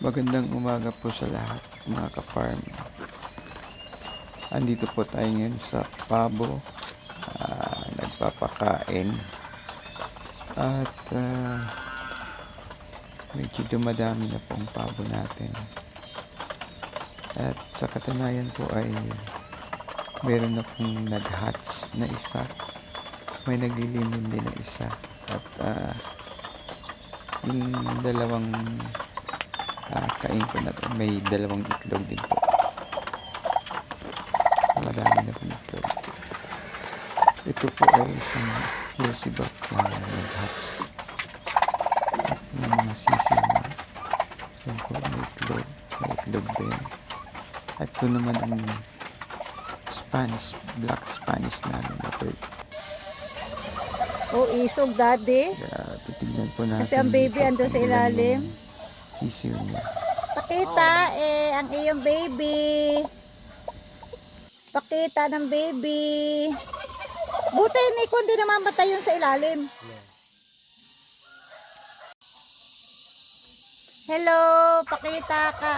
Magandang umaga po sa lahat mga ka-farm. Andito po tayo ngayon sa pabo. ah, nagpapakain. At ah, medyo dumadami na po ang pabo natin. At sa katunayan po ay meron na pong nag-hatch na isa. May naglilinom din na isa. At ah, yung dalawang Ah, kain po natin. May dalawang itlog din po. Madami na po itlog. Ito po ay isang Jersey Buck na nag-hatch. At may mga sisiw na. Yan po, may itlog. May itlog din. At ito naman ang Spanish, Black Spanish namin na turkey. Oh, isog, daddy. Kaya titignan po natin. Kasi ang baby ando sa ilalim. yung Sisiw niya. Pakita eh, ang iyong baby. Pakita ng baby. Buti ni kundi namamatay yun sa ilalim. Hello, pakita ka.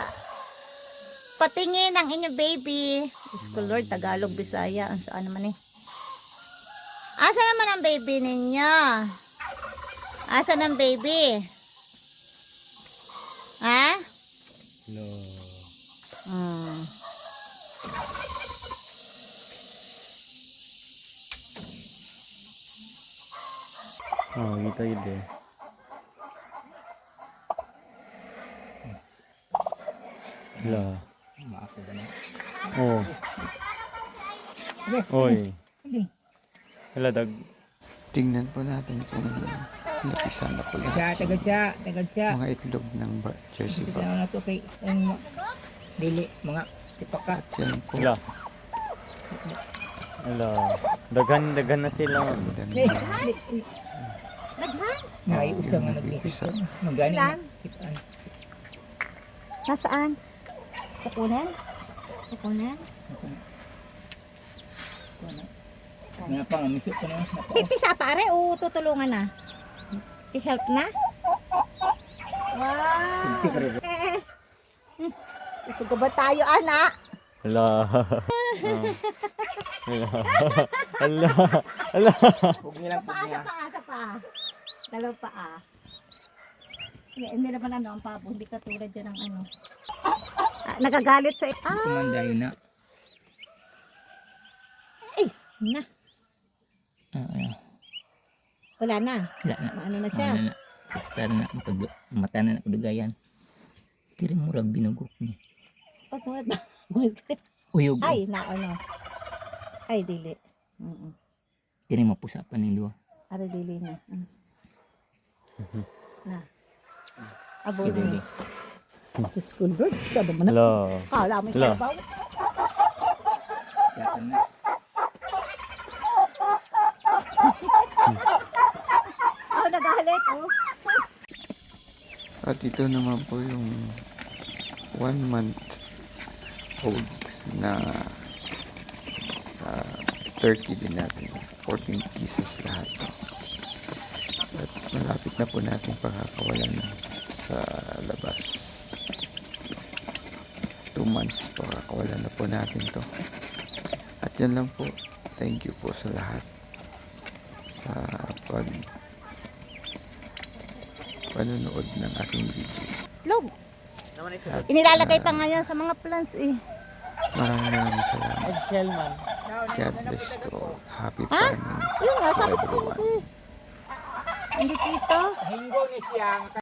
Patingin ang inyong baby. Ko Lord, Tagalog, Bisaya, saan naman eh. Asa naman ang baby ninyo? Asa ng baby? Ha? No. Hmm. Oh, kita yun eh. Hala. Oh. Oy. Hala dag. Tingnan po natin kung napisan na po Siya, lahat tagad siya, tagad siya. mga itlog ng ba- Jersey Kasi Buck. na to kay ang dili mga tipaka. At yan po. Hala. Hala. Daghan daghan na sila. Dami Eh, na. Ngay usang nga Nag-iisa. nag-isip. Magani. Kitaan. Nasaan? Kukunin? Kukunin? Nga pa, misuk ko na. Pipisa pare o tutulungan na? I-help na? Wow! Ko ba tayo, anak? Hala. Hala. Hala. Hala. Huwag nilang Paa, sa paa, sa paa. Dalawa paa. Hindi, hindi naman ano ang pabo. Hindi katulad yan ng ano. Ah, nagagalit sa... Ah, Kumanda yun na. ay! Na. Ah, ah. Wala na. Wala na. Maano na siya. Ano na. Basta na. Matag- Mata na nakudugayan. Tiri mo rag binugok niya. Pag mga Uyog. Ay, na ano. Ay, dili. Mm Tiri mo pusapan ng dua. Ara dili na. Mm. Na. Abo din. Diyos ko, Lord. Sabi mo na. Kala mo Wala. yung baw. Siya na. Nagalit. Oh. At ito naman po yung one month old na ah, turkey din natin. 14 pieces lahat. At malapit na po natin pakakawalan sa labas. 2 months pakakawalan na po natin to. At yan lang po. Thank you po sa lahat sa pag panonood ng aking video. Log. At, Inilalagay ah, pa nga yan sa mga plants eh. Maraming maraming salamat. Eggshell man. God bless to all. Happy Ha? farming. Yun nga, sabi ko eh. Hindi kita. Hinggo ni siya.